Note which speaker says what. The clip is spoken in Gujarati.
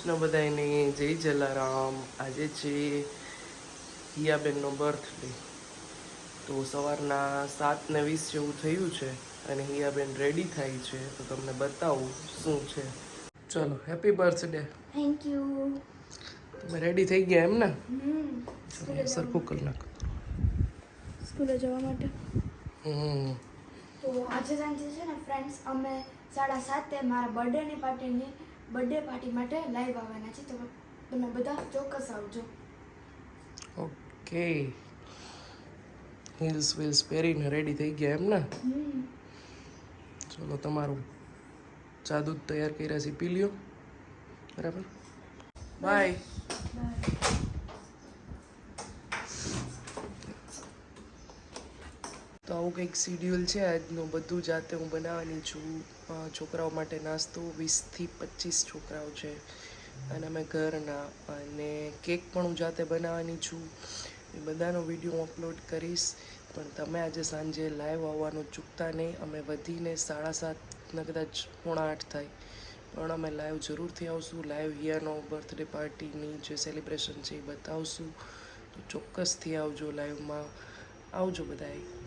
Speaker 1: કૃષ્ણ બધાને જય જલારામ. આજે છે હિયાબેનનો બર્થડે તો સવારના સાત ને વીસ જેવું થયું છે અને હિયાબેન રેડી થાય છે. તો તમને બતાવું શું છે. ચલો હેપી બર્થડે
Speaker 2: થેન્ક યુ
Speaker 1: તમે રેડી થઈ ગયા એમ ને? સરખું કરી નાખો.
Speaker 2: સ્કૂલે જવા માટે.
Speaker 1: હમ.
Speaker 2: તો આજે સાંજે છે ને ફ્રેન્ડ્સ અમે સાડા સાતે મારા બર્થડેની પાર્ટીની બર્થડે પાર્ટી માટે લાઈવ આવવાના છે તો તમે બધા ચોક્કસ આવજો.
Speaker 1: ઓકે હિલ્સ વિલ્સ પહેરીને રેડી થઈ ગયા એમ ને? ચલો તમારું ચા દૂધ તૈયાર કર્યા છે પી લ્યો. બરાબર? બાય તો આવું કંઈક શિડ્યુલ છે આજનું? બધું જાતે હું બનાવવાની છું. છોકરાઓ માટે નાસ્તો, વીસથી પચીસ છોકરાઓ છે. અને અમે ઘરના. અને કેક પણ હું જાતે બનાવવાની છું. એ બધાનો વીડિયો હું અપલોડ કરીશ. પણ તમે આજે સાંજે લાઈવ આવવાનું ચૂકતા નહીં. અમે વધીને સાડા સાતના કદાચ પોણા આઠ થાય. પણ અમે લાઈવ જરૂરથી આવશું. લાઈવ હિયાનો બર્થડે પાર્ટીની જે સેલિબ્રેશન છે એ બતાવશું. તો ચોક્કસથી આવજો લાઈવમાં. આવજો બધાએ